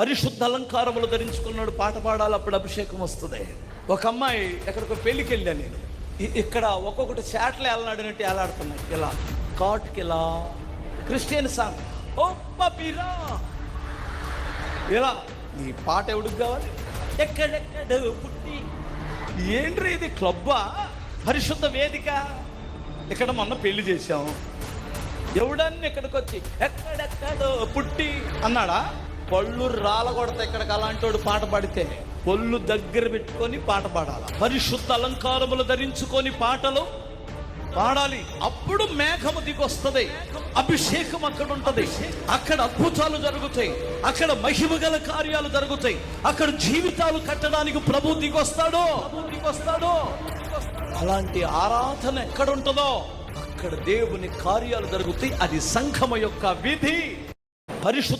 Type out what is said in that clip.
పరిశుద్ధ అలంకారములు ధరించుకున్నాడు పాట పాడాలి అప్పుడు అభిషేకం వస్తుంది. ఒక అమ్మాయి ఎక్కడికో పెళ్ళికి వెళ్ళా నేను. ఇక్కడ ఒక్కొక్కటి చాట్లు వెళ్ళనాడినట్టు ఏలాడుతున్నాయి. ఇలా కాట్కి ఇలా క్రిస్టియన్ సాంగ్ ఓ పపిరా. ఇలా ఈ పాట ఎవడికి కావాలి? ఎక్కడెక్కడ పుట్టి. ఏంట్రీ ఇది క్లబ్బా? పరిశుద్ధ వేదిక. ఇక్కడ మొన్న పెళ్ళి చేశాం. ఎవడన్ని ఇక్కడికి వచ్చి ఎక్కడెక్కడో పుట్టి అన్నాడా? పళ్ళు రాలగొడతా ఇక్కడికి అలాంటోడు పాట పాడితే. పళ్ళు దగ్గర పెట్టుకొని పాట పాడాలి? పరిశుద్ధ అలంకారములు ధరించుకొని పాటలు పాడాలి. అప్పుడు మేఘము దిగొస్తుంది. అభిషేకం అక్కడ ఉంటది అక్కడ అద్భుతాలు జరుగుతాయి. అక్కడ మహిమ గల కార్యాలు జరుగుతాయి. అక్కడ జీవితాలు కట్టడానికి ప్రభు దిగొస్తాడో? ప్రభు దిగొస్తాడో? అలాంటి ఆరాధన ఎక్కడ ఉంటుందో అక్కడ దేవుని కార్యాలు జరుగుతాయి. అది సంఘము యొక్క విధి. పరిశుద్ధ